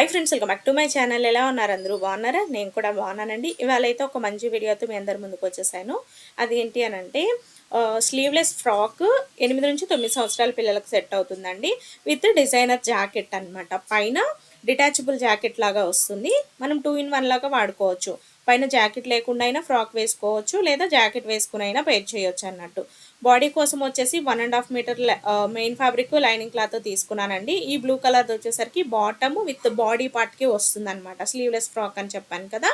Hi friends welcome back to my channel ఎలా ఉన్నారు అందరూ? బాగున్నారా? నేను కూడా బాగున్నానండి. ఇవాళ అయితే ఒక మంచి వీడియోతో మీ అందరి ముందుకు వచ్చేసాను. అది ఏంటి అని అంటే స్లీవ్లెస్ ఫ్రాక్ ఎనిమిది నుంచి తొమ్మిది సంవత్సరాల పిల్లలకు సెట్ అవుతుందండి. విత్ డిజైనర్ జాకెట్ అన్నమాట. పైన డిటాచబుల్ జాకెట్ లాగా వస్తుంది. మనం టూ ఇన్ వన్ లాగా వాడుకోవచ్చు. పైన జాకెట్ లేకుండా అయినా ఫ్రాక్ వేసుకోవచ్చు. లేదా జాకెట్ వేసుకుని అయినా పేర్ చేయొచ్చు అన్నట్టు. బాడీ కోసం వచ్చేసి one and half meter main fabric lining cloth తీసుకున్నానండి. ఈ బ్లూ కలర్ వచ్చేసరికి బాటమ్ విత్ బాడీ పార్ట్కి వస్తుంది అనమాట స్లీవ్లెస్ ఫ్రాక్ అని చెప్పాను కదా.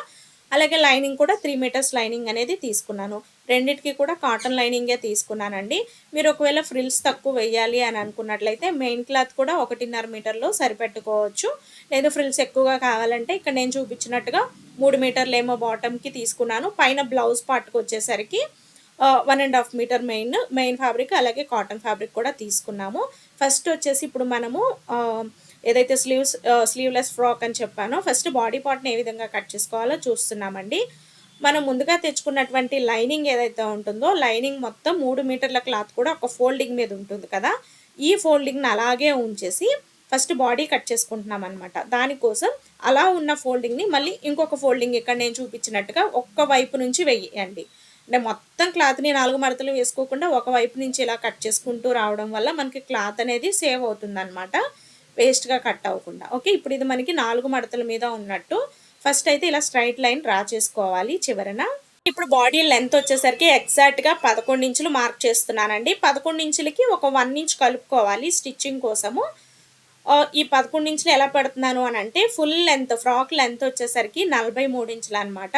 అలాగే లైనింగ్ కూడా త్రీ మీటర్స్ లైనింగ్ అనేది తీసుకున్నాను. రెండిటికి కూడా కాటన్ లైనింగే తీసుకున్నానండి. మీరు ఒకవేళ ఫ్రిల్స్ తక్కువ వేయాలి అని అనుకున్నట్లయితే మెయిన్ క్లాత్ కూడా ఒకటిన్నర మీటర్లో సరిపెట్టుకోవచ్చు. లేదు ఫ్రిల్స్ ఎక్కువగా కావాలంటే ఇక్కడ నేను చూపించినట్టుగా మూడు మీటర్లు ఏమో బాటమ్కి తీసుకున్నాను. పైన బ్లౌజ్ పార్ట్కి వచ్చేసరికి one and half meter main main fabric అలాగే కాటన్ ఫ్యాబ్రిక్ కూడా తీసుకున్నాము. ఫస్ట్ వచ్చేసి ఇప్పుడు మనము ఏదైతే స్లీవ్స్ స్లీవ్లెస్ ఫ్రాక్ అని చెప్పానో ఫస్ట్ బాడీ పార్ట్ని ఏ విధంగా కట్ చేసుకోవాలో చూస్తున్నామండి. మనం ముందుగా తెచ్చుకున్నటువంటి లైనింగ్ ఏదైతే ఉంటుందో లైనింగ్ మొత్తం మూడు మీటర్ల క్లాత్ కూడా ఒక ఫోల్డింగ్ మీద ఉంటుంది కదా. ఈ ఫోల్డింగ్ని అలాగే ఉంచేసి ఫస్ట్ బాడీ కట్ చేసుకుంటున్నాం అనమాట దానికోసం అలా ఉన్న ఫోల్డింగ్ని మళ్ళీ ఇంకొక ఫోల్డింగ్ ఇక్కడ నేను చూపించినట్టుగా ఒక్క వైపు నుంచి వెయ్యండి. అంటే మొత్తం క్లాత్ని నాలుగు మడతలు వేసుకోకుండా ఒక వైపు నుంచి ఇలా కట్ చేసుకుంటూ రావడం వల్ల మనకి క్లాత్ అనేది సేవ్ అవుతుంది అనమాట వేస్ట్గా కట్ అవ్వకుండా. ఓకే ఇప్పుడు ఇది మనకి నాలుగు మడతల మీద ఉన్నట్టు. ఫస్ట్ అయితే ఇలా స్ట్రైట్ లైన్ డ్రా చేసుకోవాలి చివరన. ఇప్పుడు బాడీ లెంత్ వచ్చేసరికి ఎగ్జాక్ట్గా పదకొండు ఇంచులు మార్క్ చేస్తున్నానండి. పదకొండు ఇంచులకి ఒక వన్ ఇంచ్ కలుపుకోవాలి స్టిచ్చింగ్ కోసము. ఈ పదకొండు ఇంచులు ఎలా పెడుతున్నాను అని అంటే ఫుల్ లెంత్ ఫ్రాక్ లెంత్ వచ్చేసరికి నలభై మూడు ఇంచులు అనమాట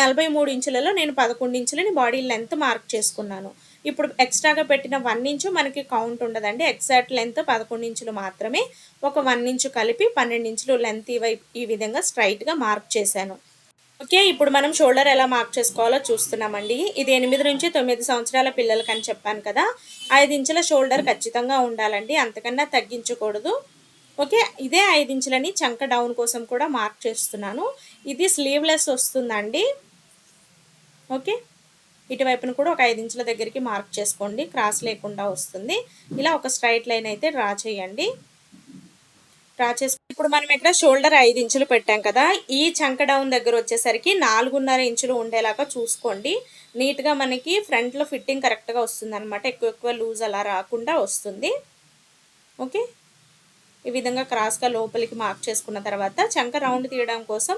నలభై మూడు ఇంచులలో నేను పదకొండు ఇంచులని బాడీ లెంత్ మార్క్ చేసుకున్నాను. ఇప్పుడు ఎక్స్ట్రాగా పెట్టిన వన్ ఇంచు మనకి కౌంట్ ఉండదండి. ఎగ్జాక్ట్ లెంత్ పదకొండు ఇంచులు మాత్రమే ఒక వన్ ఇంచు కలిపి పన్నెండు ఇంచులు లెంత్ ఇవై ఈ విధంగా స్ట్రైట్గా మార్క్ చేశాను. ఓకే ఇప్పుడు మనం షోల్డర్ ఎలా మార్క్ చేసుకోవాలో చూస్తున్నామండి. ఇది ఎనిమిది నుంచి తొమ్మిది సంవత్సరాల పిల్లలకని చెప్పాను కదా. ఐదు ఇంచుల షోల్డర్ ఖచ్చితంగా ఉండాలండి. అంతకన్నా తగ్గించకూడదు. ఓకే ఇదే ఐదు ఇంచులని చంక డౌన్ కోసం కూడా మార్క్ చేస్తున్నాను. ఇది స్లీవ్లెస్ వస్తుందండి. ఓకే ఇటువైపున కూడా ఒక ఐదు ఇంచుల దగ్గరికి మార్క్ చేసుకోండి. క్రాస్ లేకుండా వస్తుంది. ఇలా ఒక స్ట్రైట్ లైన్ అయితే డ్రా చేయండి. డ్రా చేసి ఇప్పుడు మనం ఇక్కడ షోల్డర్ ఐదు ఇంచులు పెట్టాం కదా. ఈ చంక డౌన్ దగ్గర వచ్చేసరికి నాలుగున్నర ఇంచులు ఉండేలాగా చూసుకోండి. నీట్గా మనకి ఫ్రంట్లో ఫిట్టింగ్ కరెక్ట్గా వస్తుంది అనమాట ఎక్కువ ఎక్కువ లూజ్ అలా రాకుండా వస్తుంది. ఓకే ఈ విధంగా క్రాస్గా లోపలికి మార్క్ చేసుకున్న తర్వాత చంక రౌండ్ తీయడం కోసం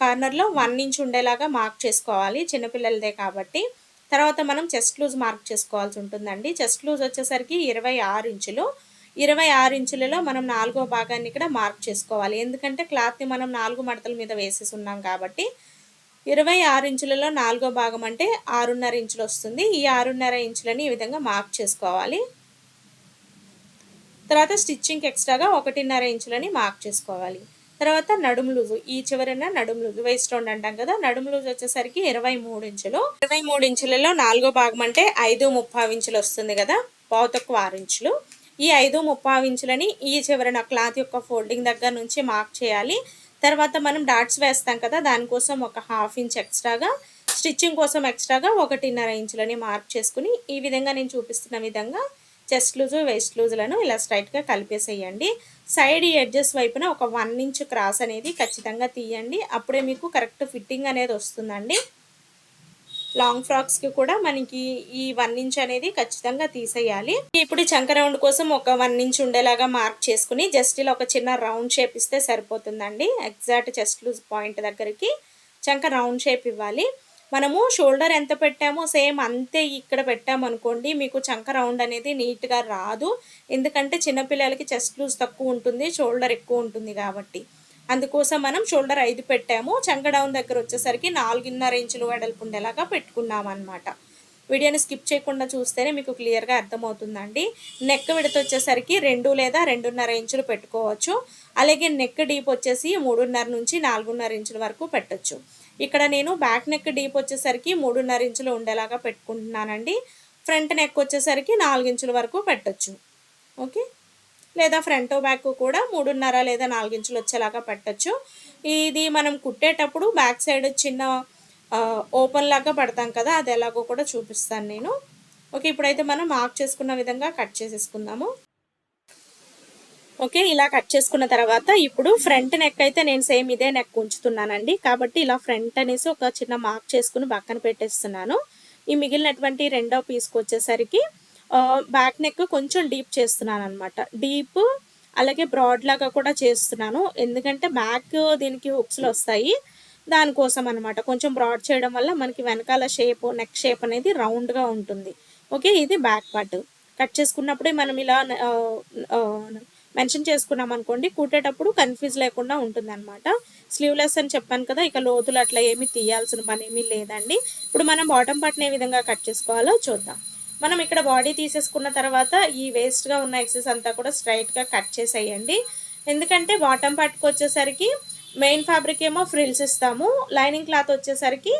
కార్నర్లో వన్ ఇంచ్ ఉండేలాగా మార్క్ చేసుకోవాలి. చిన్నపిల్లలదే కాబట్టి. తర్వాత మనం చెస్ట్ లూజ్ మార్క్ చేసుకోవాల్సి ఉంటుందండి. చెస్ట్ లూజ్ వచ్చేసరికి ఇరవై ఆరు ఇంచులు ఇరవై ఆరు ఇంచులలో మనం నాలుగో భాగాన్ని ఇక్కడ మార్క్ చేసుకోవాలి. ఎందుకంటే క్లాత్ని మనం నాలుగు మడతల మీద వేసేసి ఉన్నాం కాబట్టి ఇరవై ఆరు ఇంచులలో నాలుగో భాగం అంటే ఆరున్నర ఇంచులు వస్తుంది. ఈ ఆరున్నర ఇంచులని ఈ విధంగా మార్క్ చేసుకోవాలి. తర్వాత స్టిచ్చింగ్ ఎక్స్ట్రాగా ఒకటిన్నర ఇంచులని మార్క్ చేసుకోవాలి. తర్వాత నడుము లూజు ఈ చివరన నడుము లూజు వేస్ట్ రౌండ్ అంటాం కదా నడుము లూజు వచ్చేసరికి ఇరవై మూడు ఇంచులు. ఇరవై మూడు ఇంచులలో నాలుగో భాగం అంటే ఐదు ముప్పై ఇంచులు వస్తుంది కదా పావు తక్కువ ఆరు ఇంచులు. ఈ ఐదు ముప్పై ఇంచులని ఈ చివరన క్లాత్ యొక్క ఫోల్డింగ్ దగ్గర నుంచి మార్క్ చేయాలి. తర్వాత మనం డాట్స్ వేస్తాం కదా దానికోసం ఒక హాఫ్ ఇంచ్ ఎక్స్ట్రాగా స్టిచ్చింగ్ కోసం ఎక్స్ట్రాగా ఒకటిన్నర ఇంచులని మార్క్ చేసుకుని ఈ విధంగా నేను చూపిస్తున్న విధంగా చెస్ట్ లూజు వెస్ట్ లూజులను ఇలా స్ట్రైట్గా కలిపేసేయండి. సైడ్ ఎడ్జెస్ వైపున ఒక వన్ ఇంచ్ క్రాస్ అనేది ఖచ్చితంగా తీయండి. అప్పుడే మీకు కరెక్ట్ ఫిట్టింగ్ అనేది వస్తుందండి. లాంగ్ ఫ్రాక్స్కి కూడా మనకి ఈ వన్ ఇంచ్ అనేది ఖచ్చితంగా తీసేయాలి. ఇప్పుడు చంక రౌండ్ కోసం ఒక వన్ ఇంచ్ ఉండేలాగా మార్క్ చేసుకుని జస్ట్ ఇలా ఒక చిన్న రౌండ్ షేప్ ఇస్తే సరిపోతుందండి. ఎగ్జాక్ట్ చెస్ట్ లూజ్ పాయింట్ దగ్గరికి చంక రౌండ్ షేప్ ఇవ్వాలి. మనము షోల్డర్ ఎంత పెట్టామో సేమ్ అంతే ఇక్కడ పెట్టామనుకోండి మీకు చంక రౌండ్ అనేది నీట్గా రాదు. ఎందుకంటే చిన్నపిల్లలకి చెస్ట్ లూజ్ తక్కువ ఉంటుంది షోల్డర్ ఎక్కువ ఉంటుంది కాబట్టి. అందుకోసం మనం షోల్డర్ ఐదు పెట్టాము. చంక డౌన్ దగ్గర వచ్చేసరికి నాలుగున్నర ఇంచులు వెడల్పు ఉండేలాగా పెట్టుకున్నాం అనమాట వీడియోని స్కిప్ చేయకుండా చూస్తేనే మీకు క్లియర్గా అర్థమవుతుందండి. నెక్ విడత వచ్చేసరికి రెండు లేదా రెండున్నర ఇంచులు పెట్టుకోవచ్చు. అలాగే నెక్ డీప్ వచ్చేసి మూడున్నర నుంచి నాలుగున్నర ఇంచుల వరకు పెట్టచ్చు. ఇక్కడ నేను బ్యాక్ నెక్ డీప్ వచ్చేసరికి మూడున్నర ఇంచులు ఉండేలాగా పెట్టుకుంటున్నానండి. ఫ్రంట్ నెక్ వచ్చేసరికి నాలుగు ఇంచుల వరకు పెట్టచ్చు. ఓకే? లేదా ఫ్రంట్ బ్యాక్ కూడా మూడున్నర లేదా నాలుగు ఇంచులు వచ్చేలాగా పెట్టచ్చు. ఇది మనం కుట్టేటప్పుడు బ్యాక్ సైడ్ చిన్న ఓపెన్ లాగా పెడతాం కదా అది ఎలాగో కూడా చూపిస్తాను నేను. ఓకే? ఇప్పుడైతే మనం మార్క్ చేసుకున్న విధంగా కట్ చేసేసుకుందాము. ఓకే ఇలా కట్ చేసుకున్న తర్వాత ఇప్పుడు ఫ్రంట్ నెక్ అయితే నేను సేమ్ ఇదే నెక్ ఉంచుతున్నానండి. కాబట్టి ఇలా ఫ్రంట్ అనేసి ఒక చిన్న మార్క్ చేసుకుని పక్కన పెట్టేస్తున్నాను. ఈ మిగిలినటువంటి రెండో పీస్కి వచ్చేసరికి బ్యాక్ నెక్ కొంచెం డీప్ చేస్తున్నాను అనమాట డీప్ అలాగే బ్రాడ్ లాగా కూడా చేస్తున్నాను. ఎందుకంటే బ్యాక్ దీనికి హుక్స్లు వస్తాయి. దానికోసం అనమాట కొంచెం బ్రాడ్ చేయడం వల్ల మనకి వెనకాల షేప్ నెక్ షేప్ అనేది రౌండ్గా ఉంటుంది. ఓకే ఇది బ్యాక్ పార్ట్. కట్ చేసుకున్నప్పుడే మనం ఇలా మెన్షన్ చేసుకున్నాం అనుకోండి కుట్టేటప్పుడు కన్ఫ్యూజ్ లేకుండా ఉంటుంది అనమాట స్లీవ్లెస్ అని చెప్పాను కదా ఇక లోతులు అట్లా ఏమి తీయాల్సిన పని ఏమీ లేదండి. ఇప్పుడు మనం బాటమ్ పార్ట్ని ఏ విధంగా కట్ చేసుకోవాలో చూద్దాం. మనం ఇక్కడ బాడీ తీసేసుకున్న తర్వాత ఈ వేస్ట్గా ఉన్న ఎక్సెస్ అంతా కూడా స్ట్రైట్గా కట్ చేసేయండి. ఎందుకంటే బాటమ్ పార్ట్కి వచ్చేసరికి మెయిన్ ఫ్యాబ్రిక్ ఏమో ఫ్రిల్స్ ఇస్తాము లైనింగ్ క్లాత్ వచ్చేసరికి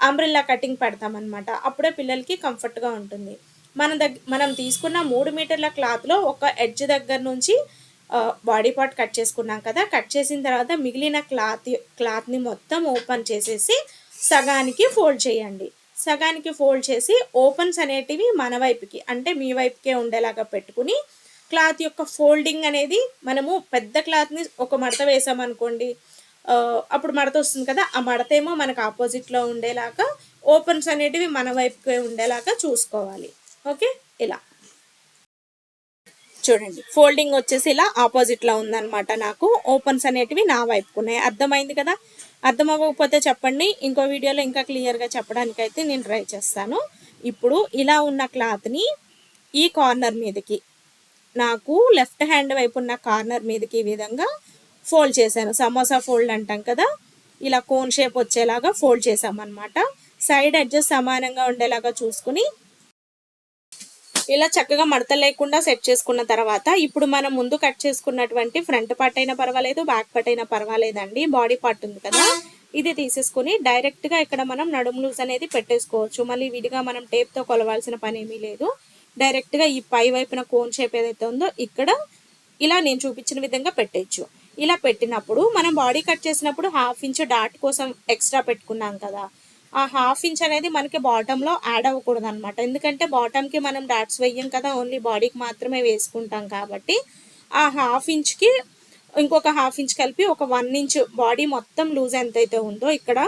అంబ్రిల్లా కటింగ్ పెడతామన్నమాట. అప్పుడే పిల్లలకి కంఫర్ట్గా ఉంటుంది. మన దగ్గర మనం తీసుకున్న మూడు మీటర్ల క్లాత్లో ఒక ఎడ్జ్ దగ్గర నుంచి బాడీ పార్ట్ కట్ చేసుకున్నాం కదా. కట్ చేసిన తర్వాత మిగిలిన క్లాత్ క్లాత్ని మొత్తం ఓపెన్ చేసేసి సగానికి ఫోల్డ్ చేయండి. సగానికి ఫోల్డ్ చేసి ఓపెన్స్ అనేటివి మన వైపుకి అంటే మీ వైపుకే ఉండేలాగా పెట్టుకుని క్లాత్ యొక్క ఫోల్డింగ్ అనేది మనము పెద్ద క్లాత్ని ఒక మడత వేసామనుకోండి అప్పుడు మడత వస్తుంది కదా. ఆ మడత ఏమో మనకు ఆపోజిట్లో ఉండేలాగా ఓపెన్స్ అనేటివి మన వైపుకే ఉండేలాగా చూసుకోవాలి. ఓకే? ఇలా. చూడండి ఫోల్డింగ్ వచ్చేసి ఇలా ఆపోజిట్లో ఉందన్నమాట నాకు. ఓపెన్స్ అనేటివి నా వైపుకు ఉన్నాయి అర్థమైంది కదా? అర్థం అవ్వకపోతే చెప్పండి. ఇంకో వీడియోలో ఇంకా క్లియర్గా చెప్పడానికి అయితే నేను ట్రై చేస్తాను. ఇప్పుడు ఇలా ఉన్న క్లాత్ని ఈ కార్నర్ మీదకి నాకు లెఫ్ట్ హ్యాండ్ వైపు ఉన్న కార్నర్ మీదకి ఈ విధంగా ఫోల్డ్ చేశాను. సమోసా ఫోల్డ్ అంటాం కదా? ఇలా కోన్ షేప్ వచ్చేలాగా ఫోల్డ్ చేసామన్నమాట సైడ్ అడ్జస్ట్ సమానంగా ఉండేలాగా చూసుకుని ఇలా చక్కగా మడత లేకుండా సెట్ చేసుకున్న తర్వాత ఇప్పుడు మనం ముందు కట్ చేసుకున్నటువంటి ఫ్రంట్ పార్ట్ అయినా పర్వాలేదు బ్యాక్ పార్ట్ అయినా పర్వాలేదండి. బాడీ పార్ట్ ఉంది కదా. ఇది తీసేసుకుని డైరెక్ట్గా ఇక్కడ మనం నడుము లూజ్ అనేది పెట్టేసుకోవచ్చు. మళ్ళీ విడిగా మనం టేప్తో కొలవాల్సిన పని ఏమీ లేదు. డైరెక్ట్గా ఈ పై వైపున కోన్ షేప్ ఏదైతే ఉందో ఇక్కడ ఇలా నేను చూపించిన విధంగా పెట్టచ్చు. ఇలా పెట్టినప్పుడు మనం బాడీ కట్ చేసినప్పుడు హాఫ్ ఇంచ్ డాట్ కోసం ఎక్స్ట్రా పెట్టుకున్నాం కదా. ఆ హాఫ్ ఇంచ్ అనేది మనకి బాటంలో యాడ్ అవ్వకూడదు అనమాట ఎందుకంటే బాటంకి మనం డాట్స్ వేయం కదా ఓన్లీ బాడీకి మాత్రమే వేసుకుంటాం కాబట్టి ఆ హాఫ్ ఇంచ్కి ఇంకొక హాఫ్ ఇంచ్ కలిపి ఒక వన్ ఇంచ్ బాడీ మొత్తం లూజ్ ఎంతైతే ఉందో ఇక్కడ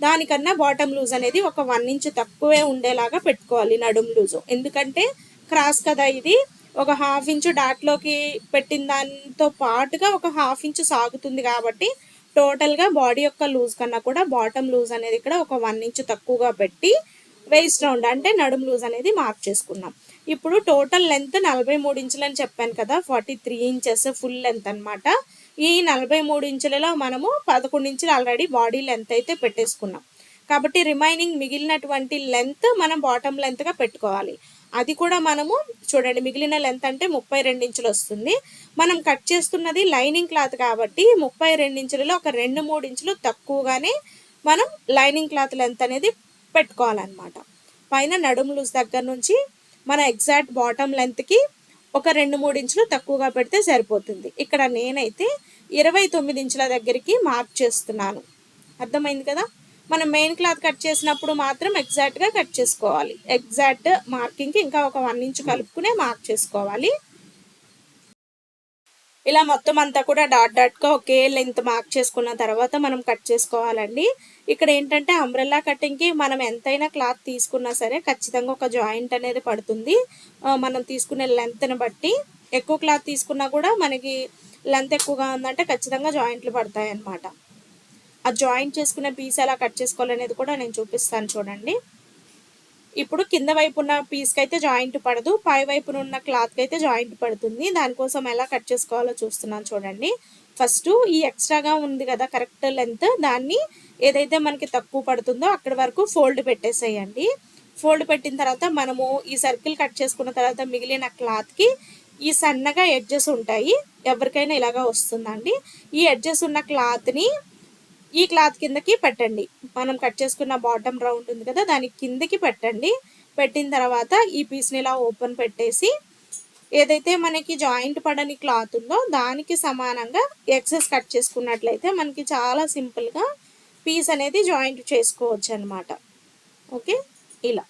దానికన్నా బాటమ్ లూజ్ అనేది ఒక వన్ ఇంచ్ తక్కువే ఉండేలాగా పెట్టుకోవాలి నడుము లూజు. ఎందుకంటే క్రాస్ కదా ఇది. ఒక హాఫ్ ఇంచు డాట్లోకి పెట్టిన దాంతో పాటుగా ఒక హాఫ్ ఇంచు సాగుతుంది కాబట్టి టోటల్గా బాడీ యొక్క లూజ్ కన్నా కూడా బాటమ్ లూజ్ అనేది ఇక్కడ ఒక వన్ ఇంచ్ తక్కువగా పెట్టి వేస్ట్ రౌండ్ అంటే నడుము లూజ్ అనేది మార్క్ చేసుకున్నాం. ఇప్పుడు టోటల్ లెంత్ నలభై మూడు ఇంచులు అని చెప్పాను కదా forty three inches full length అనమాట ఈ నలభై మూడు ఇంచులలో మనము పదకొండు ఇంచులు ఆల్రెడీ బాడీ లెంత్ అయితే పెట్టేసుకున్నాం. కాబట్టి రిమైనింగ్ మిగిలినటువంటి లెంత్ మనం బాటమ్ లెంత్గా పెట్టుకోవాలి. అది కూడా మనము చూడండి మిగిలిన లెంత్ అంటే ముప్పై ఇంచులు వస్తుంది. మనం కట్ చేస్తున్నది లైనింగ్ క్లాత్ కాబట్టి ముప్పై ఇంచులలో ఒక రెండు మూడు ఇంచులు తక్కువగానే మనం లైనింగ్ క్లాత్ లెంత్ అనేది పెట్టుకోవాలన్నమాట. పైన నడుము లూజ్ దగ్గర నుంచి మన ఎగ్జాక్ట్ బాటమ్ లెంత్కి ఒక రెండు మూడు ఇంచులు తక్కువగా పెడితే సరిపోతుంది. ఇక్కడ నేనైతే ఇరవై తొమ్మిది ఇంచుల దగ్గరికి మార్క్ చేస్తున్నాను. అర్థమైంది కదా? మనం మెయిన్ క్లాత్ కట్ చేసినప్పుడు మాత్రం ఎగ్జాక్ట్గా కట్ చేసుకోవాలి. ఎగ్జాక్ట్ మార్కింగ్కి ఇంకా ఒక వన్ ఇంచ్ కలుపుకునే మార్క్ చేసుకోవాలి. ఇలా మొత్తం అంతా కూడా డాట్ డాట్గా ఒకే లెంత్ మార్క్ చేసుకున్న తర్వాత మనం కట్ చేసుకోవాలండి. ఇక్కడ ఏంటంటే అంబ్రెల్లా కటింగ్కి మనం ఎంతైనా క్లాత్ తీసుకున్నా సరే ఖచ్చితంగా ఒక జాయింట్ అనేది పడుతుంది. మనం తీసుకునే లెంత్ని బట్టి ఎక్కువ క్లాత్ తీసుకున్నా కూడా మనకి లెంత్ ఎక్కువగా ఉందంటే ఖచ్చితంగా జాయింట్లు పడతాయి అన్నమాట ఆ జాయింట్ చేసుకునే పీస్ ఎలా కట్ చేసుకోవాలనేది కూడా నేను చూపిస్తాను చూడండి. ఇప్పుడు కింద వైపు ఉన్న పీస్కి అయితే జాయింట్ పడదు పై వైపున ఉన్న క్లాత్కి అయితే జాయింట్ పడుతుంది. దానికోసం ఎలా కట్ చేసుకోవాలో చూస్తున్నాను చూడండి. ఫస్ట్ ఈ ఎక్స్ట్రాగా ఉంది కదా కరెక్ట్ లెంత్ దాన్ని ఏదైతే మనకి తక్కువ పడుతుందో అక్కడి వరకు ఫోల్డ్ పెట్టేసేయండి. ఫోల్డ్ పెట్టిన తర్వాత మనము ఈ సర్కిల్ కట్ చేసుకున్న తర్వాత మిగిలిన క్లాత్కి ఈ సన్నగా ఎడ్జెస్ ఉంటాయి. ఎవరికైనా ఇలాగా వస్తుందండి. ఈ ఎడ్జెస్ ఉన్న క్లాత్ని ఈ క్లాత్ కిందకి పెట్టండి. మనం కట్ చేసుకున్న బాటమ్ రౌండ్ ఉంది కదా దాని కిందకి పెట్టండి. పెట్టిన తర్వాత ఈ పీస్ని ఇలా ఓపెన్ పెట్టేసి ఏదైతే మనకి జాయింట్ పడని క్లాత్ ఉందో దానికి సమానంగా ఎక్సెస్ కట్ చేసుకున్నట్లయితే మనకి చాలా సింపుల్గా పీస్ అనేది జాయింట్ చేసుకోవచ్చు అనమాట ఓకే ఇలా.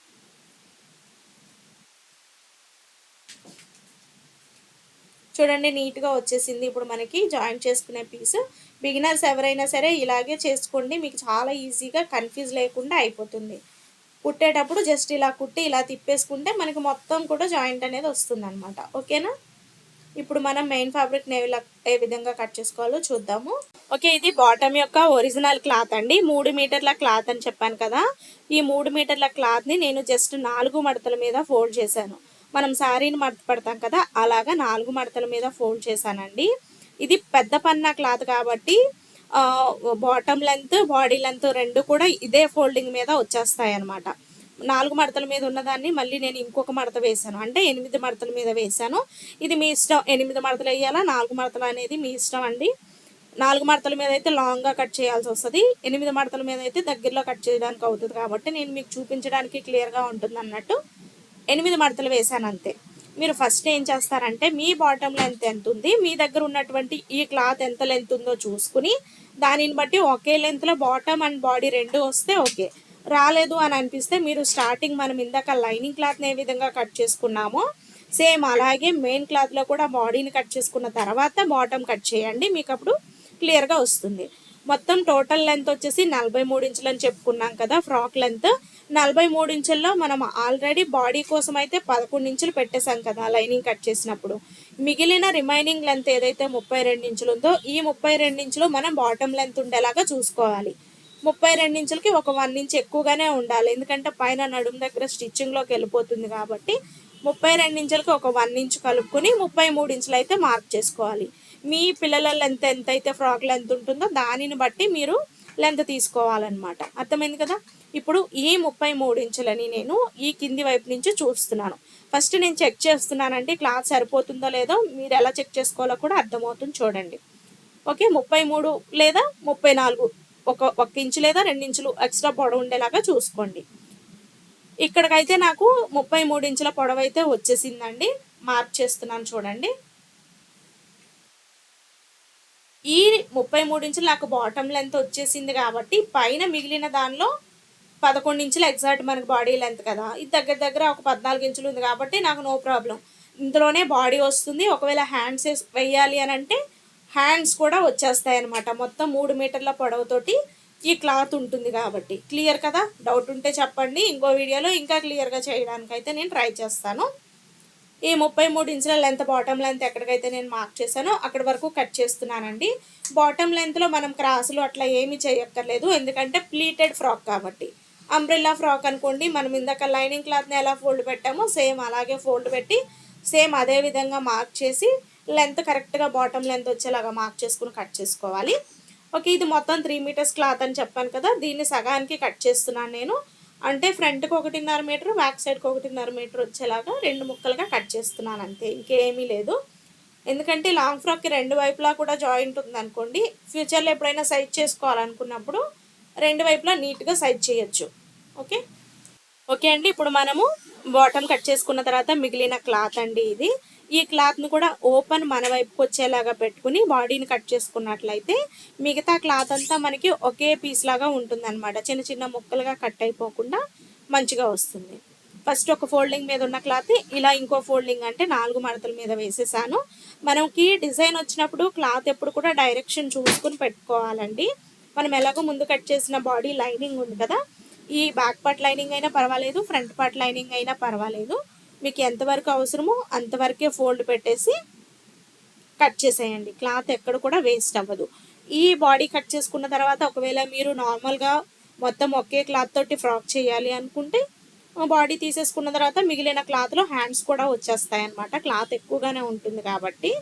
చూడండి నీట్గా వచ్చేసింది. ఇప్పుడు మనకి జాయింట్ చేసుకునే పీస్ బిగినర్స్ ఎవరైనా సరే ఇలాగే చేసుకోండి. మీకు చాలా ఈజీగా కన్ఫ్యూజ్ లేకుండా అయిపోతుంది. కుట్టేటప్పుడు జస్ట్ ఇలా కుట్టి ఇలా తిప్పేసుకుంటే మనకి మొత్తం కూడా జాయింట్ అనేది వస్తుంది అనమాట ఓకేనా? ఇప్పుడు మనం మెయిన్ ఫ్యాబ్రిక్ నేవిలా ఏ విధంగా కట్ చేసుకోవాలో చూద్దాము. ఓకే ఇది బాటమ్ యొక్క ఒరిజినల్ క్లాత్ అండి. మూడు మీటర్ల క్లాత్ అని చెప్పాను కదా. ఈ మూడు మీటర్ల క్లాత్ని నేను జస్ట్ నాలుగు మడతల మీద ఫోల్డ్ చేశాను. మనం శారీని మడత పడతాం కదా అలాగా నాలుగు మడతల మీద ఫోల్డ్ చేశానండి. ఇది పెద్ద పన్నా క్లాత్ కాబట్టి బాటమ్ లెంత్ బాడీ లెంత్ రెండు కూడా ఇదే ఫోల్డింగ్ మీద వచ్చేస్తాయి అనమాట నాలుగు మడతల మీద ఉన్నదాన్ని మళ్ళీ నేను ఇంకొక మడత వేసాను అంటే ఎనిమిది మడతల మీద వేసాను ఇది మీ ఇష్టం ఎనిమిది మడతలు వేయాలా నాలుగు మడతలు అనేది మీ ఇష్టం అండి. నాలుగు మడతల మీద అయితే లాంగ్గా కట్ చేయాల్సి వస్తుంది. ఎనిమిది మడతల మీద అయితే దగ్గరలో కట్ చేయడానికి అవుతుంది కాబట్టి నేను మీకు చూపించడానికి క్లియర్గా ఉంటుంది అన్నట్టు ఎనిమిది మడతలు వేసాను అంతే. మీరు ఫస్ట్ ఏం చేస్తారంటే మీ బాటమ్ లెంత్ ఎంత ఉంది మీ దగ్గర ఉన్నటువంటి ఈ క్లాత్ ఎంత లెంత్ ఉందో చూసుకుని దానిని బట్టి ఒకే లెంత్లో బాటమ్ అండ్ బాడీ రెండు వస్తే ఓకే రాలేదు అని అనిపిస్తే మీరు స్టార్టింగ్ మనం ఇందాక లైనింగ్ క్లాత్ని ఏ విధంగా కట్ చేసుకున్నామో సేమ్ అలాగే మెయిన్ క్లాత్లో కూడా బాడీని కట్ చేసుకున్న తర్వాత బాటమ్ కట్ చేయండి మీకు అప్పుడు క్లియర్గా వస్తుంది. మొత్తం టోటల్ లెంత్ వచ్చేసి నలభై మూడు ఇంచులు అని చెప్పుకున్నాం కదా ఫ్రాక్ లెంత్. నలభై మూడు ఇంచుల్లో మనం ఆల్రెడీ బాడీ కోసం అయితే పదకొండు ఇంచులు పెట్టేశాం కదా లైనింగ్ కట్ చేసినప్పుడు. మిగిలిన రిమైనింగ్ లెంత్ ఏదైతే ముప్పై రెండు ఇంచులు ఉందో ఈ ముప్పై రెండు ఇంచులు మనం బాటమ్ లెంత్ ఉండేలాగా చూసుకోవాలి. ముప్పై రెండు ఇంచులకి ఒక వన్ ఇంచ్ ఎక్కువగానే ఉండాలి. ఎందుకంటే పైన నడుము దగ్గర స్టిచ్చింగ్లోకి వెళ్ళిపోతుంది కాబట్టి ముప్పై రెండు ఇంచులకి ఒక వన్ ఇంచ్ కలుపుకొని ముప్పై మూడు ఇంచులు అయితే మార్క్ చేసుకోవాలి. మీ పిల్లల లెంత్ ఎంత అయితే ఫ్రాక్ లెంత్ ఉంటుందో దానిని బట్టి మీరు లెంత్ తీసుకోవాలన్నమాట. అర్థమైంది కదా? ఇప్పుడు ఈ ముప్పై మూడు ఇంచులని నేను ఈ కింది వైపు నుంచి చూస్తున్నాను. ఫస్ట్ నేను చెక్ చేస్తున్నానంటే క్లాత్ సరిపోతుందో లేదో మీరు ఎలా చెక్ చేసుకోవాలో కూడా అర్థమవుతుంది చూడండి. ఓకే ముప్పై మూడు లేదా ముప్పై నాలుగు ఒక ఒక ఇంచు లేదా రెండు ఇంచులు ఎక్స్ట్రా పొడవు ఉండేలాగా చూసుకోండి. ఇక్కడికైతే నాకు ముప్పై మూడు ఇంచుల పొడవు అయితే వచ్చేసిందండి. మార్క్ చేస్తున్నాను చూడండి. ఈ ముప్పై మూడు ఇంచులు నాకు బాటమ్ లెంత్ వచ్చేసింది కాబట్టి పైన మిగిలిన దానిలో పదకొండు ఇంచులు ఎగ్జాక్ట్ మనకి బాడీ లెంత్ కదా. ఇది దగ్గర దగ్గర ఒక పద్నాలుగు ఇంచులు ఉంది కాబట్టి నాకు నో ప్రాబ్లం ఇందులోనే బాడీ వస్తుంది. ఒకవేళ హ్యాండ్స్ వేయాలి అని అంటే హ్యాండ్స్ కూడా వచ్చేస్తాయి అనమాట మొత్తం మూడు మీటర్ల పొడవుతోటి ఈ క్లాత్ ఉంటుంది కాబట్టి. క్లియర్ కదా? డౌట్ ఉంటే చెప్పండి. ఇంకో వీడియోలో ఇంకా క్లియర్గా చేయడానికి అయితే నేను ట్రై చేస్తాను. ఈ ముప్పై మూడు ఇంచుల లెంత్ బాటమ్ లెంత్ ఎక్కడికైతే నేను మార్క్ చేశానో అక్కడి వరకు కట్ చేస్తున్నానండి. బాటమ్ లెంత్లో మనం క్రాసులు అట్లా ఏమీ చేయక్కర్లేదు. ఎందుకంటే ప్లీటెడ్ ఫ్రాక్ కాబట్టి. అంబ్రిల్లా ఫ్రాక్ అనుకోండి మనం ఇందాక లైనింగ్ క్లాత్ని ఎలా ఫోల్డ్ పెట్టామో సేమ్ అలాగే ఫోల్డ్ పెట్టి సేమ్ అదే విధంగా మార్క్ చేసి లెంత్ కరెక్ట్గా బాటమ్ లెంత్ వచ్చేలాగా మార్క్ చేసుకుని కట్ చేసుకోవాలి. ఓకే ఇది మొత్తం త్రీ మీటర్స్ క్లాత్ అని చెప్పాను కదా దీన్ని సగానికి కట్ చేస్తున్నాను నేను. అంటే ఫ్రంట్కి ఒకటిన్నర మీటర్ బ్యాక్ సైడ్కి ఒకటిన్నర మీటర్ వచ్చేలాగా రెండు ముక్కలుగా కట్ చేస్తున్నాను అంతే. ఇంకేమీ లేదు. ఎందుకంటే లాంగ్ ఫ్రాక్కి రెండు వైపులా కూడా జాయింట్ ఉందనుకోండి ఫ్యూచర్లో ఎప్పుడైనా సైజ్ చేసుకోవాలనుకున్నప్పుడు రెండు వైపులా నీట్గా సైజ్ చేయొచ్చు. ఓకే ఓకే అండి. ఇప్పుడు మనము బాటమ్ కట్ చేసుకున్న తర్వాత మిగిలిన క్లాత్ అండి ఇది. ఈ క్లాత్ను కూడా ఓపెన్ మన వైపుకి వచ్చేలాగా పెట్టుకుని బాడీని కట్ చేసుకున్నట్లయితే మిగతా క్లాత్ అంతా మనకి ఒకే పీస్ లాగా ఉంటుందన్నమాట. చిన్న చిన్న ముక్కలుగా కట్ అయిపోకుండా మంచిగా వస్తుంది. ఫస్ట్ ఒక ఫోల్డింగ్ మీద ఉన్న క్లాత్ ఇలా ఇంకో ఫోల్డింగ్ అంటే నాలుగు మడతల మీద వేసేసాను. మనకి డిజైన్ వచ్చినప్పుడు క్లాత్ ఎప్పుడు కూడా డైరెక్షన్ చూసుకుని పెట్టుకోవాలండి. మనం ఎలాగో ముందు కట్ చేసిన బాడీ లైనింగ్ ఉంది కదా. ఈ బ్యాక్ పార్ట్ లైనింగ్ అయినా పర్వాలేదు ఫ్రంట్ పార్ట్ లైనింగ్ అయినా పర్వాలేదు. మీకు ఎంతవరకు అవసరమో అంతవరకే ఫోల్డ్ పెట్టేసి కట్ చేసేయండి. క్లాత్ ఎక్కడ కూడా వేస్ట్ అవ్వదు. ఈ బాడీ కట్ చేసుకున్న తర్వాత ఒకవేళ మీరు నార్మల్గా మొత్తం ఒకే క్లాత్ తోటి ఫ్రాక్ చేయాలి అనుకుంటే బాడీ తీసేసుకున్న తర్వాత మిగిలిన క్లాత్లో హ్యాండ్స్ కూడా వచ్చేస్తాయి అనమాట క్లాత్ ఎక్కువగానే ఉంటుంది కాబట్టి.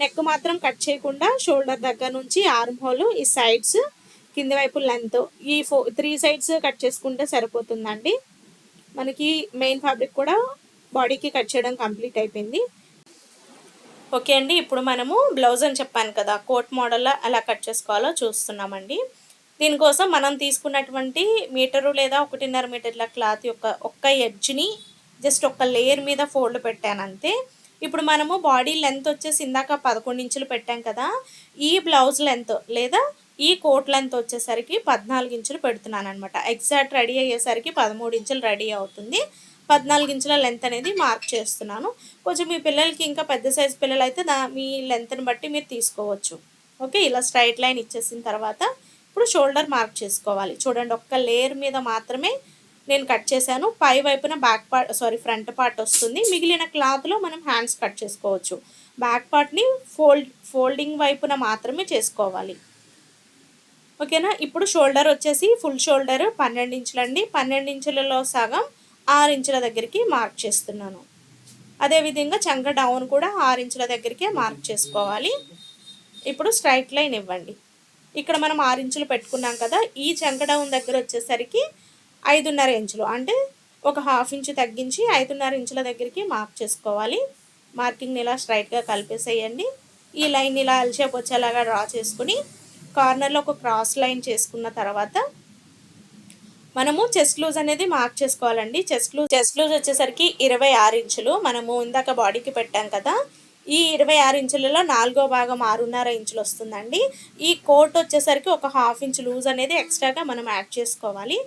నెక్ మాత్రం కట్ చేయకుండా షోల్డర్ దగ్గర నుంచి ఆర్మ్ హోల్ ఈ సైడ్స్ కింది వైపు లెంత్ ఈ ఫో త్రీ సైడ్స్ కట్ చేసుకుంటే సరిపోతుందండి. మనకి మెయిన్ ఫ్యాబ్రిక్ కూడా బాడీకి కట్ చేయడం కంప్లీట్ అయిపోయింది. ఓకే అండి ఇప్పుడు మనము బ్లౌజ్ అని చెప్పాను కదా కోట్ మోడల్లో ఎలా కట్ చేసుకోవాలో చూస్తున్నామండి. దీనికోసం మనం తీసుకున్నటువంటి మీటరు లేదా ఒకటిన్నర మీటర్ల క్లాత్ యొక్క ఒక్క ఎడ్జ్ని జస్ట్ ఒక లేయర్ మీద ఫోల్డ్ పెట్టాను అంతే. ఇప్పుడు మనము బాడీ లెంత్ వచ్చేసి ఇందాక పదకొండు ఇంచులు పెట్టాం కదా ఈ బ్లౌజ్ లెంత్ లేదా ఈ కోట్ లెంత్ వచ్చేసరికి పద్నాలుగు ఇంచులు పెడుతున్నాను అనమాట ఎగ్జాక్ట్ రెడీ అయ్యేసరికి పదమూడు ఇంచులు రెడీ అవుతుంది. పద్నాలుగు ఇంచుల లెంత్ అనేది మార్క్ చేస్తున్నాను. కొంచెం మీ పిల్లలకి ఇంకా పెద్ద సైజ్ పిల్లలు అయితే దా మీ లెంత్ని బట్టి మీరు తీసుకోవచ్చు. ఓకే? ఇలా స్ట్రైట్ లైన్ ఇచ్చేసిన తర్వాత ఇప్పుడు షోల్డర్ మార్క్ చేసుకోవాలి. చూడండి ఒక్క లేయర్ మీద మాత్రమే నేను కట్ చేశాను. పై వైపున back part sorry front part వస్తుంది. మిగిలిన క్లాత్లో మనం హ్యాండ్స్ కట్ చేసుకోవచ్చు. బ్యాక్ పార్ట్ని ఫోల్డ్ ఫోల్డింగ్ వైపున మాత్రమే చేసుకోవాలి. ఓకేనా? ఇప్పుడు షోల్డర్ వచ్చేసి ఫుల్ షోల్డర్ పన్నెండు ఇంచులండి. పన్నెండు ఇంచులలో సగం ఆరు ఇంచుల దగ్గరికి మార్క్ చేస్తున్నాను. అదేవిధంగా చంక డౌన్ కూడా ఆరు ఇంచుల దగ్గరికే మార్క్ చేసుకోవాలి. ఇప్పుడు స్ట్రైట్ లైన్ ఇవ్వండి. ఇక్కడ మనం ఆరు ఇంచులు పెట్టుకున్నాం కదా ఈ చంక డౌన్ దగ్గర వచ్చేసరికి ఐదున్నర ఇంచులు. అంటే ఒక హాఫ్ ఇంచు తగ్గించి ఐదున్నర ఇంచుల దగ్గరికి మార్క్ చేసుకోవాలి. మార్కింగ్ని ఇలా స్ట్రైట్గా కలిపేసేయండి. ఈ లైన్ ఇలా అల్చేపు వచ్చేలాగా డ్రా చేసుకుని కార్నర్లో ఒక క్రాస్ లైన్ చేసుకున్న తర్వాత మనము చెస్ట్ లూజ్ అనేది మార్క్ చేసుకోవాలండి. చెస్ట్ లూజ్ చెస్ట్ లూజ్ వచ్చేసరికి ఇరవై ఆరు ఇంచులు. మనము ఇందాక బాడీకి పెట్టాం కదా ఈ ఇరవై ఆరు ఇంచులలో నాలుగో భాగం ఆరున్నర ఇంచులు వస్తుందండి. ఈ కోట్ వచ్చేసరికి ఒక హాఫ్ ఇంచ్ లూజ్ అనేది ఎక్స్ట్రాగా మనం యాడ్ చేసుకోవాలి.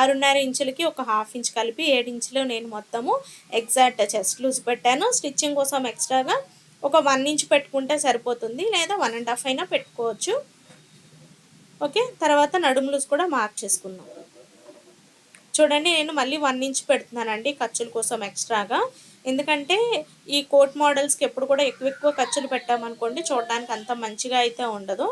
ఆరున్నర ఇంచులకి ఒక హాఫ్ ఇంచ్ కలిపి ఏడు ఇంచులు నేను మొత్తము ఎగ్జాక్ట్ చెస్ట్ లూజ్ పెట్టాను. స్టిచ్చింగ్ కోసం ఎక్స్ట్రాగా ఒక వన్ ఇంచ్ పెట్టుకుంటే సరిపోతుంది లేదా వన్ అండ్ హాఫ్ అయినా పెట్టుకోవచ్చు. ఓకే? తర్వాత నడుము లూజ్ కూడా మార్క్ చేసుకున్నాం చూడండి నేను మళ్ళీ వన్ ఇంచ్ పెడుతున్నానండి ఖర్చుల కోసం ఎక్స్ట్రాగా. ఎందుకంటే ఈ కోట్ మోడల్స్కి ఎప్పుడు కూడా ఎక్కువ ఎక్కువ ఖర్చులు పెట్టామనుకోండి చూడడానికి అంత మంచిగా అయితే ఉండదు.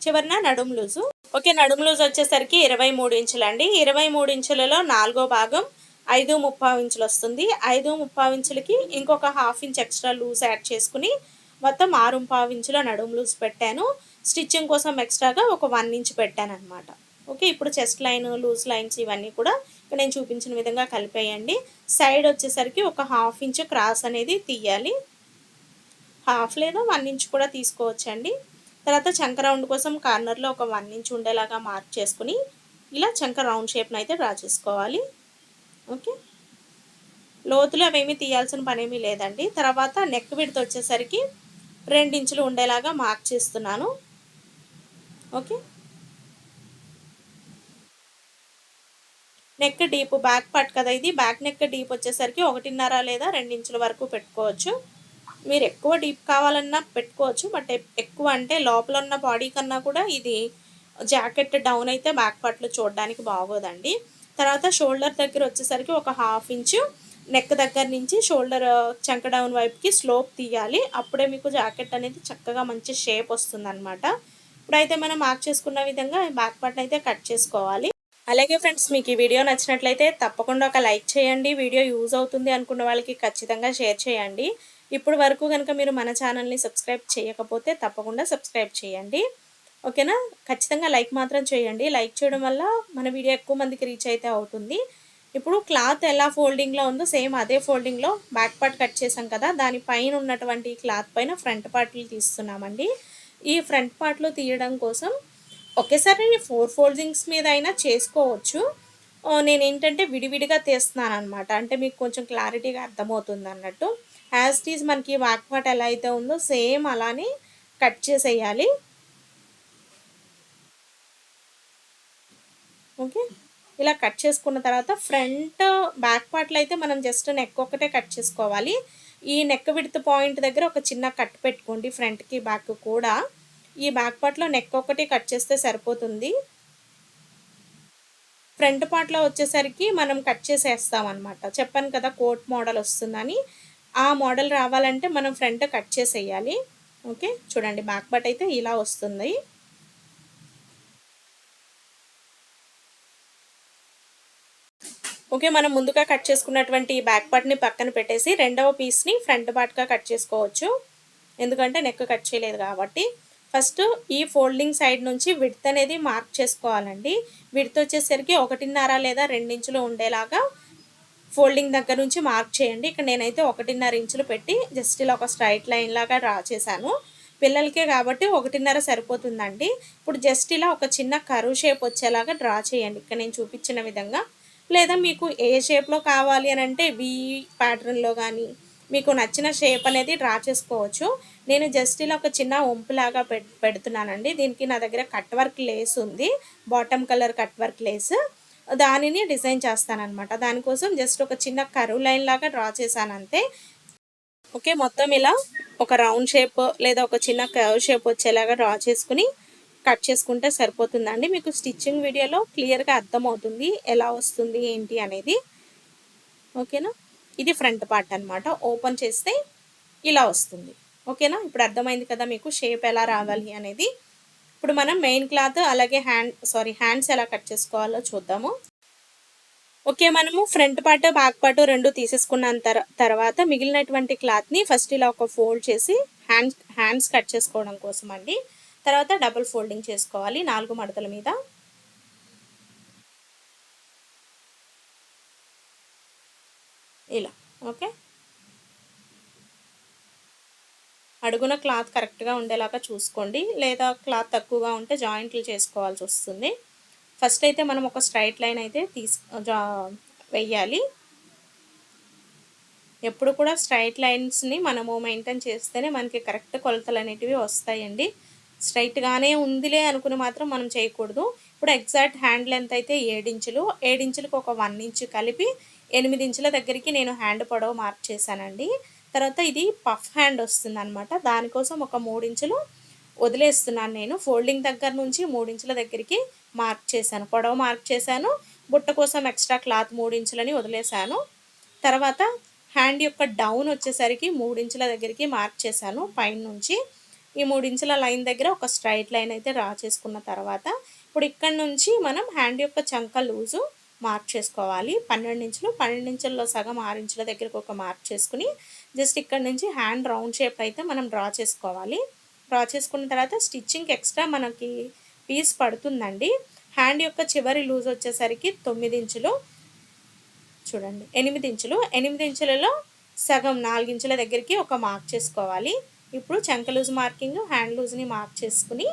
చివరిన నడుము లూజు. ఓకే నడుము లూజ్ వచ్చేసరికి ఇరవై మూడు ఇంచులండి. ఇరవై మూడు ఇంచులలో నాలుగో భాగం ఐదు ముప్పావు ఇంచులు వస్తుంది. ఐదు ముప్పావు ఇంచులకి ఇంకొక half inch extra loose add చేసుకుని మొత్తం ఆరు పావు ఇంచుల నడుము లూజ్ పెట్టాను. స్టిచ్చింగ్ కోసం ఎక్స్ట్రాగా ఒక వన్ ఇంచ్ పెట్టాను అనమాట ఓకే ఇప్పుడు చెస్ట్ లైన్ లూజ్ లైన్స్ ఇవన్నీ కూడా ఇక్కడ నేను చూపించిన విధంగా కలిపేయండి. సైడ్ వచ్చేసరికి ఒక హాఫ్ ఇంచ్ క్రాస్ అనేది తీయాలి. హాఫ్ లేదా వన్ ఇంచ్ కూడా తీసుకోవచ్చండి. తర్వాత చంక రౌండ్ కోసం కార్నర్లో ఒక వన్ ఇంచ్ ఉండేలాగా మార్క్ చేసుకుని ఇలా చంక రౌండ్ షేప్ని అయితే డ్రా చేసుకోవాలి. ఓకే. లోతులు అవేమీ తీయాల్సిన పనేమీ లేదండి. తర్వాత నెక్ విడత వచ్చేసరికి ఇంచులు ఉండేలాగా మార్క్ చేస్తున్నాను. Okay. Neck deep back part కదా ఇది. బ్యాక్ నెక్ డీప్ వచ్చేసరికి ఒకటిన్నర లేదా ఇంచుల వరకు పెట్టుకోవచ్చు. మీరు ఎక్కువ డీప్ కావాలన్నా పెట్టుకోవచ్చు బట్ ఎక్కువ అంటే లోపల ఉన్న బాడీ కన్నా కూడా ఇది జాకెట్ డౌన్ అయితే బ్యాక్ పార్ట్లో చూడడానికి బాగోదండి. తర్వాత షోల్డర్ దగ్గర వచ్చేసరికి ఒక హాఫ్ ఇంచు నెక్ దగ్గర నుంచి షోల్డర్ చంక డౌన్ వైపుకి స్లోప్ తీయాలి. అప్పుడే మీకు జాకెట్ అనేది చక్కగా మంచి షేప్ వస్తుంది అనమాట ఇప్పుడైతే మనం మార్క్ చేసుకున్న విధంగా బ్యాక్ పార్ట్ అయితే కట్ చేసుకోవాలి. అలాగే ఫ్రెండ్స్ మీకు ఈ వీడియో నచ్చినట్లయితే తప్పకుండా ఒక లైక్ చేయండి. వీడియో యూజ్ అవుతుంది అనుకున్న వాళ్ళకి ఖచ్చితంగా షేర్ చేయండి. ఇప్పుడు వరకు కనుక మీరు మన ఛానల్ని సబ్స్క్రైబ్ చేయకపోతే తప్పకుండా సబ్స్క్రైబ్ చేయండి. ఓకేనా? ఖచ్చితంగా లైక్ మాత్రం చేయండి. లైక్ చేయడం వల్ల మన వీడియో ఎక్కువ మందికి రీచ్ అయితే అవుతుంది. ఇప్పుడు క్లాత్ ఎలా ఫోల్డింగ్లో ఉందో సేమ్ అదే ఫోల్డింగ్లో బ్యాక్ పార్ట్ కట్ చేసాం కదా దానిపైన ఉన్నటువంటి క్లాత్ పైన ఫ్రంట్ పార్ట్లు తీస్తున్నామండి. ఈ ఫ్రంట్ పార్ట్లో తీయడం కోసం ఒకేసారి ఫోర్ ఫోల్డింగ్స్ మీద అయినా చేసుకోవచ్చు. నేను ఏంటంటే విడివిడిగా తీస్తున్నాను అనమాట అంటే మీకు కొంచెం క్లారిటీగా అర్థమవుతుంది అన్నట్టు. యాజ్ టీజ్ మనకి వాక్ పార్ట్ ఎలా అయితే ఉందో సేమ్ అలానే కట్ చేసేయాలి. ఓకే? ఇలా కట్ చేసుకున్న తర్వాత ఫ్రంట్ బ్యాక్ పార్ట్లో అయితే మనం జస్ట్ నెక్ ఒకటే కట్ చేసుకోవాలి. ఈ నెక్ విడత పాయింట్ దగ్గర ఒక చిన్న కట్ పెట్టుకోండి ఫ్రంట్కి బ్యాక్ కూడా. ఈ బ్యాక్ పార్ట్లో నెక్ ఒకటి కట్ చేస్తే సరిపోతుంది. ఫ్రంట్ పార్ట్లో వచ్చేసరికి మనం కట్ చేసేస్తాం అనమాట చెప్పాను కదా కోట్ మోడల్ వస్తుందని. ఆ మోడల్ రావాలంటే మనం ఫ్రంట్ కట్ చేసేయాలి. ఓకే చూడండి బ్యాక్ పార్ట్ అయితే ఇలా వస్తుంది. ఓకే మనం ముందుగా కట్ చేసుకున్నటువంటి బ్యాక్ పార్ట్ని పక్కన పెట్టేసి రెండవ పీస్ని ఫ్రంట్ పార్ట్గా కట్ చేసుకోవచ్చు. ఎందుకంటే నెక్ కట్ చేయలేదు కాబట్టి. ఫస్ట్ ఈ ఫోల్డింగ్ సైడ్ నుంచి విడ్త్ అనేది మార్క్ చేసుకోవాలండి. విడ్త్ వచ్చేసరికి ఒకటిన్నర లేదా రెండించులు ఉండేలాగా ఫోల్డింగ్ దగ్గర నుంచి మార్క్ చేయండి. ఇక్కడ నేనైతే ఒకటిన్నర ఇంచులు పెట్టి జస్ట్ ఇలా ఒక స్ట్రైట్ లైన్ లాగా డ్రా చేశాను. పిల్లలకే కాబట్టి ఒకటిన్నర సరిపోతుందండి. ఇప్పుడు జస్ట్ ఇలా ఒక చిన్న కరువు షేప్ వచ్చేలాగా డ్రా చేయండి. ఇక్కడ నేను చూపించిన విధంగా. లేదా మీకు ఏ షేప్లో కావాలి అని అంటే వి ప్యాటర్న్లో కానీ మీకు నచ్చిన షేప్ అనేది డ్రా చేసుకోవచ్చు. నేను జస్ట్ ఇలా ఒక చిన్న వంపులాగా పెడుతున్నానండి. దీనికి నా దగ్గర కట్ వర్క్ లేస్ ఉంది. Bottom colour cut work lace దానిని డిజైన్ చేస్తానమాట దానికోసం జస్ట్ ఒక చిన్న కరువు లైన్ లాగా డ్రా చేశాను అంతే. ఓకే మొత్తం ఇలా ఒక రౌండ్ షేప్ లేదా ఒక చిన్న కర్వ్ షేప్ వచ్చేలాగా డ్రా చేసుకుని కట్ చేసుకుంటే సరిపోతుందండి మీకు స్టిచ్చింగ్ వీడియోలో క్లియర్గా అర్థమవుతుంది ఎలా వస్తుంది ఏంటి అనేది. ఓకేనా? ఇది ఫ్రంట్ పార్ట్ అనమాట ఓపెన్ చేస్తే ఇలా వస్తుంది. ఓకేనా? ఇప్పుడు అర్థమైంది కదా మీకు షేప్ ఎలా రావాలి అనేది. ఇప్పుడు మనం మెయిన్ క్లాత్ అలాగే హ్యాండ్ సారీ హ్యాండ్స్ ఎలా కట్ చేసుకోవాలో చూద్దాము. ఓకే మనము ఫ్రంట్ పార్ట్ బ్యాక్ పార్ట్ రెండు తీసేసుకున్న తర్వాత మిగిలినటువంటి క్లాత్ని ఫస్ట్ ఇలా ఒక ఫోల్డ్ చేసి హ్యాండ్స్ హ్యాండ్స్ కట్ చేసుకోవడం కోసం అండి. తర్వాత డబుల్ ఫోల్డింగ్ చేసుకోవాలి నాలుగు మడతల మీద. ఇలా ఓకే. అడుగున క్లాత్ కరెక్ట్గా ఉండేలాగా చూసుకోండి. లేదా క్లాత్ తక్కువగా ఉంటే జాయింట్లు చేసుకోవాల్సి వస్తుంది. ఫస్ట్ అయితే మనం ఒక స్ట్రైట్ లైన్ అయితే తీసు వెయ్యాలి. ఎప్పుడు కూడా స్ట్రైట్ లైన్స్ని మనము మెయింటైన్ చేస్తేనే మనకి కరెక్ట్ కొలతలు అనేటివి వస్తాయండి. స్ట్రైట్గానే ఉందిలే అనుకుని మాత్రం మనం చేయకూడదు. ఇప్పుడు ఎగ్జాక్ట్ హ్యాండ్ లెంత్ అయితే ఏడించులు ఏడించులకు ఒక వన్ ఇంచ్ కలిపి ఎనిమిది ఇంచుల దగ్గరికి నేను హ్యాండ్ పొడవు మార్క్ చేశానండి. తర్వాత ఇది పఫ్ హ్యాండ్ వస్తుంది అనమాట దానికోసం ఒక మూడించులు వదిలేస్తున్నాను నేను. ఫోల్డింగ్ దగ్గర నుంచి మూడించుల దగ్గరికి మార్క్ చేశాను. పొడవు మార్క్ చేశాను. బుట్ట కోసం ఎక్స్ట్రా క్లాత్ మూడించులని వదిలేశాను. తర్వాత హ్యాండ్ యొక్క డౌన్ వచ్చేసరికి మూడించుల దగ్గరికి మార్క్ చేశాను. పైన నుంచి ఈ మూడించుల లైన్ దగ్గర ఒక స్ట్రైట్ లైన్ అయితే డ్రా చేసుకున్న తర్వాత ఇప్పుడు ఇక్కడ నుంచి మనం హ్యాండ్ యొక్క చంక లూజు మార్క్ చేసుకోవాలి. పన్నెండు ఇంచులు పన్నెండు ఇంచుల్లో సగం ఆరు ఇంచుల దగ్గరకు ఒక మార్క్ చేసుకుని జస్ట్ ఇక్కడ నుంచి హ్యాండ్ రౌండ్ షేప్ అయితే మనం డ్రా చేసుకోవాలి. డ్రా చేసుకున్న తర్వాత స్టిచ్చింగ్ ఎక్స్ట్రా మనకి పీస్ పడుతుందండి. హ్యాండ్ యొక్క చివరి లూజ్ వచ్చేసరికి తొమ్మిది ఇంచులు చూడండి ఎనిమిది ఇంచులు. ఎనిమిది ఇంచులలో సగం నాలుగించుల దగ్గరికి ఒక మార్క్ చేసుకోవాలి. ఇప్పుడు చెంక లూజ్ మార్కింగ్ హ్యాండ్ లూజ్ని మార్క్ చేసుకుని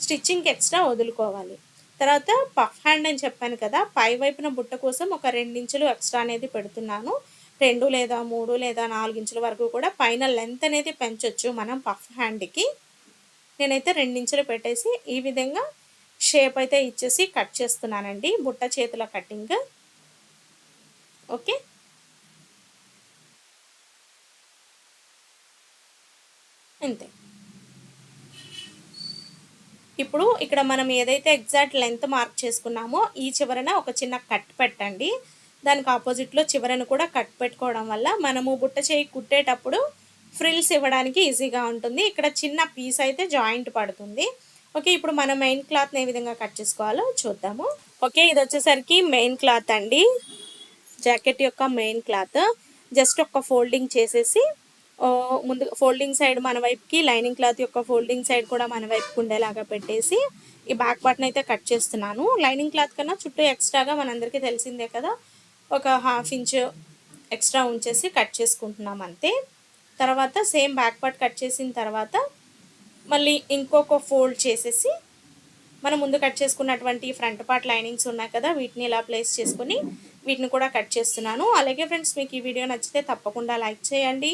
స్టిచ్చింగ్ ఎక్స్ట్రా వదులుకోవాలి. తర్వాత పఫ్ హ్యాండ్ అని చెప్పాను కదా పై వైపున బుట్ట కోసం ఒక రెండించులు ఎక్స్ట్రా అనేది పెడుతున్నాను. రెండు లేదా మూడు లేదా నాలుగు ఇంచుల వరకు కూడా పైన లెంత్ అనేది పెంచవచ్చు మనం పఫ్ హ్యాండ్కి నేనైతే రెండించులు పెట్టేసి ఈ విధంగా షేప్ అయితే ఇచ్చేసి కట్ చేస్తున్నానండి బుట్ట చేతుల కటింగ్ ఓకే? అంతే. ఇప్పుడు ఇక్కడ మనం ఏదైతే ఎగ్జాక్ట్ లెంత్ మార్క్ చేసుకున్నామో ఈ చివరన ఒక చిన్న కట్ పెట్టండి. దానికి ఆపోజిట్లో చివరను కూడా కట్ పెట్టుకోవడం వల్ల మనము బుట్ట చేయి కుట్టేటప్పుడు ఫ్రిల్స్ ఇవ్వడానికి ఈజీగా ఉంటుంది. ఇక్కడ చిన్న పీస్ అయితే జాయింట్ పడుతుంది. ఓకే ఇప్పుడు మనం మెయిన్ క్లాత్ని ఏ విధంగా కట్ చేసుకోవాలో చూద్దాము. ఓకే ఇది వచ్చేసరికి మెయిన్ క్లాత్ అండి. జాకెట్ యొక్క మెయిన్ క్లాత్. జస్ట్ ఒక ఫోల్డింగ్ చేసేసి ముందు ఫోల్డింగ్ సైడ్ మన వైపుకి లైనింగ్ క్లాత్ యొక్క ఫోల్డింగ్ సైడ్ కూడా మన వైపుకి ఉండేలాగా పెట్టేసి ఈ బ్యాక్ పార్ట్ని అయితే కట్ చేస్తున్నాను. లైనింగ్ క్లాత్ కన్నా చుట్టూ ఎక్స్ట్రాగా మనందరికీ తెలిసిందే కదా ఒక హాఫ్ ఇంచ్ ఎక్స్ట్రా ఉంచేసి కట్ చేసుకుంటున్నాం అంతే. తర్వాత సేమ్ బ్యాక్ పార్ట్ కట్ చేసిన తర్వాత మళ్ళీ ఇంకొక ఫోల్డ్ చేసేసి మనం ముందు కట్ చేసుకున్నటువంటి ఫ్రంట్ పార్ట్ లైనింగ్స్ ఉన్నాయి కదా వీటిని ఇలా ప్లేస్ చేసుకుని వీటిని కూడా కట్ చేస్తున్నాను. అలాగే ఫ్రెండ్స్ మీకు ఈ వీడియో నచ్చితే తప్పకుండా లైక్ చేయండి.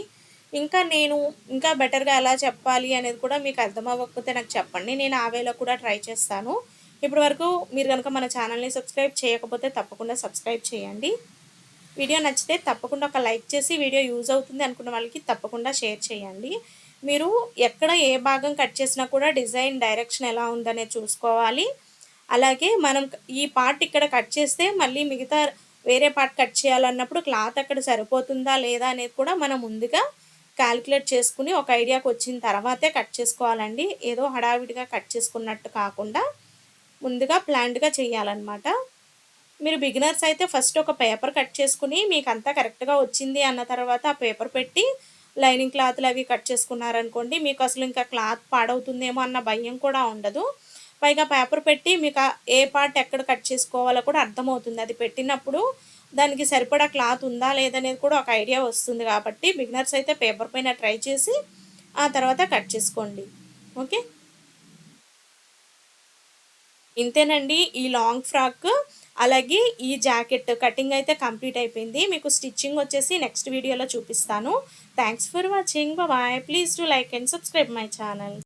ఇంకా నేను ఇంకా బెటర్గా ఎలా చెప్పాలి అనేది కూడా మీకు అర్థం అవ్వకపోతే నాకు చెప్పండి. నేను ఆ వేలో కూడా ట్రై చేస్తాను. ఇప్పటి వరకు మీరు కనుక మన ఛానల్ని సబ్స్క్రైబ్ చేయకపోతే తప్పకుండా సబ్స్క్రైబ్ చేయండి. వీడియో నచ్చితే తప్పకుండా ఒక లైక్ చేసి వీడియో యూజ్ అవుతుంది అనుకున్న వాళ్ళకి తప్పకుండా షేర్ చేయండి. మీరు ఎక్కడ ఏ భాగం కట్ చేసినా కూడా డిజైన్ డైరెక్షన్ ఎలా ఉందనేది చూసుకోవాలి. అలాగే మనం ఈ పార్ట్ ఇక్కడ కట్ చేస్తే మళ్ళీ మిగతా వేరే పార్ట్ కట్ చేయాలన్నప్పుడు క్లాత్ అక్కడ సరిపోతుందా లేదా అనేది కూడా మనం ముందుగా క్యాలిక్యులేట్ చేసుకుని ఒక ఐడియాకి వచ్చిన తర్వాతే కట్ చేసుకోవాలండి. ఏదో హడావిడిగా కట్ చేసుకున్నట్టు కాకుండా ముందుగా ప్లాన్డ్గా చేయాలన్నమాట. మీరు బిగినర్స్ అయితే ఫస్ట్ ఒక పేపర్ కట్ చేసుకుని మీకు అంతా కరెక్ట్గా వచ్చింది అన్న తర్వాత ఆ పేపర్ పెట్టి లైనింగ్ క్లాత్లు అవి కట్ చేసుకున్నారనుకోండి మీకు అసలు ఇంకా క్లాత్ పాడవుతుందేమో అన్న భయం కూడా ఉండదు. పైగా పేపర్ పెట్టి మీకు ఏ పార్ట్ ఎక్కడ కట్ చేసుకోవాలో కూడా అర్థమవుతుంది. అది పెట్టినప్పుడు దానికి సరిపడా క్లాత్ ఉందా లేదనేది కూడా ఒక ఐడియా వస్తుంది కాబట్టి బిగినర్స్ అయితే పేపర్ పైన ట్రై చేసి ఆ తర్వాత కట్ చేసుకోండి. ఓకే? ఇంతేనండి ఈ లాంగ్ ఫ్రాక్ అలాగే ఈ జాకెట్ కటింగ్ అయితే కంప్లీట్ అయిపోయింది. మీకు స్టిచ్చింగ్ వచ్చేసి నెక్స్ట్ వీడియోలో చూపిస్తాను. Thanks for watching bye please to like and subscribe my channel